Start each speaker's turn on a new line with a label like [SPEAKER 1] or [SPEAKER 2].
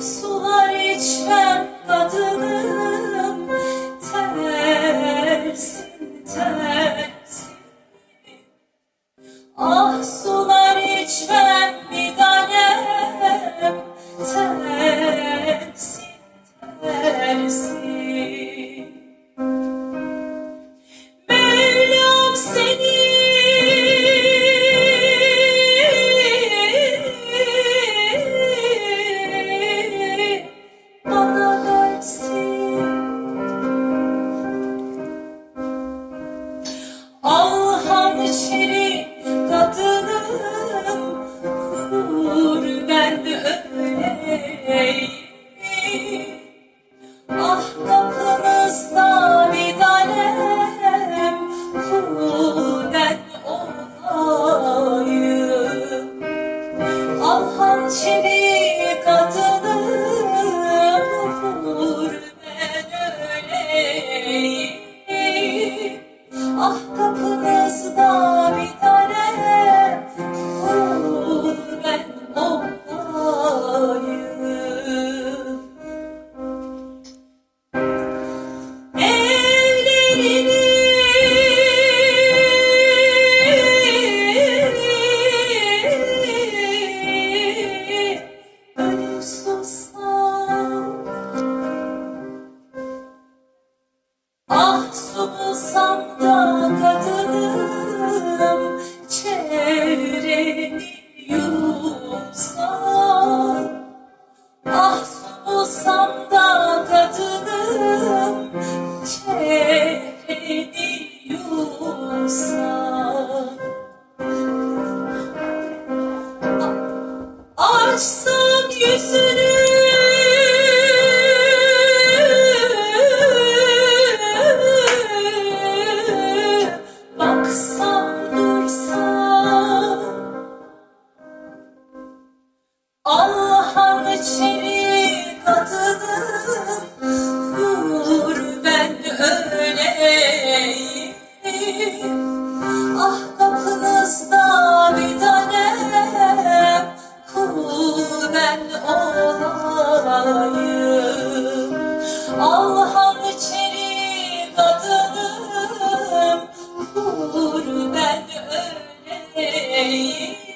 [SPEAKER 1] sular içmem kadın. susam da kadınım çevreni yumsam. Ah susam da kadınım çevreni yumsam. Açsam yüzümü Amém.